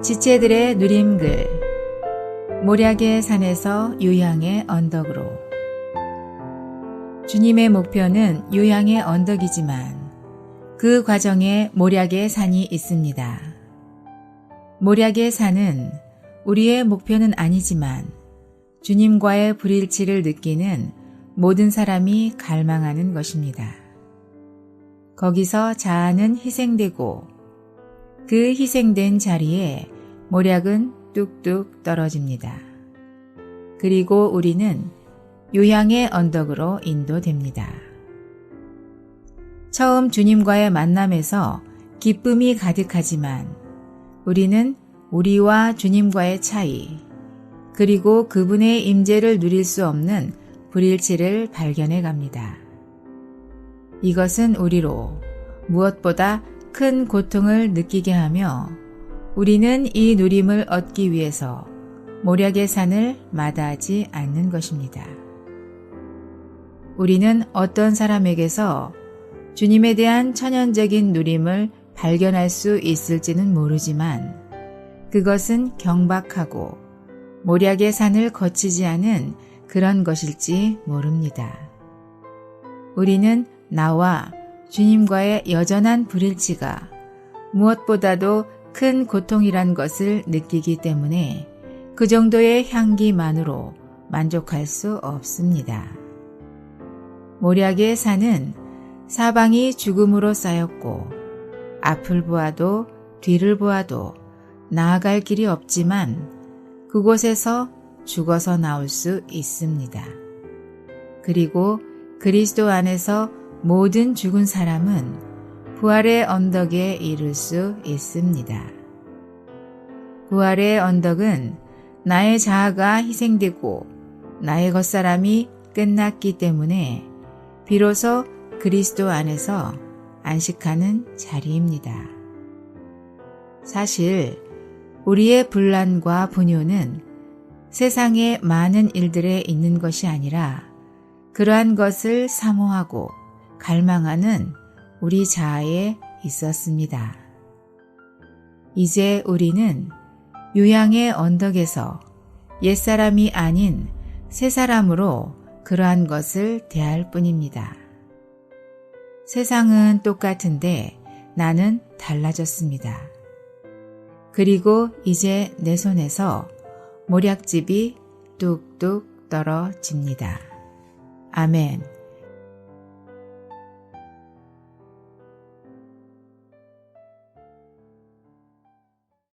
지체들의 누림글 모략의 산에서 유양의 언덕으로 주님의 목표는 유양의 언덕이지만 그 과정에 모략의 산이 있습니다. 모략의 산은 우리의 목표는 아니지만 주님과의 불일치를 느끼는 모든 사람이 갈망하는 것입니다. 거기서 자아는 희생되고 그 희생된 자리에 모략은 뚝뚝 떨어집니다. 그리고 우리는 요양의 언덕으로 인도됩니다. 처음 주님과의 만남에서 기쁨이 가득하지만 우리는 우리와 주님과의 차이, 그리고 그분의 임재를 누릴 수 없는 불일치를 발견해 갑니다. 이것은 우리로 무엇보다 큰 고통을 느끼게 하며 우리는 이 누림을 얻기 위해서 모략의 산을 마다하지 않는 것입니다. 우리는 어떤 사람에게서 주님에 대한 천연적인 누림을 발견할 수 있을지는 모르지만 그것은 경박하고 모략의 산을 거치지 않은 그런 것일지 모릅니다. 우리는 나와 주님과의 여전한 불일치가 무엇보다도 큰 고통이란 것을 느끼기 때문에 그 정도의 향기만으로 만족할 수 없습니다. 모략의 산은 사방이 죽음으로 쌓였고 앞을 보아도 뒤를 보아도 나아갈 길이 없지만 그곳에서 죽어서 나올 수 있습니다. 그리고 그리스도 안에서 모든 죽은 사람은 부활의 언덕에 이를 수 있습니다. 부활의 언덕은 나의 자아가 희생되고 나의 겉사람이 끝났기 때문에 비로소 그리스도 안에서 안식하는 자리입니다. 사실 우리의 분란과 분요는 세상의 많은 일들에 있는 것이 아니라 그러한 것을 사모하고 갈망하는 우리 자아에 있었습니다. 이제 우리는 유양의 언덕에서 옛사람이 아닌 새 사람으로 그러한 것을 대할 뿐입니다. 세상은 똑같은데 나는 달라졌습니다. 그리고 이제 내 손에서 모략집이 뚝뚝 떨어집니다. 아멘.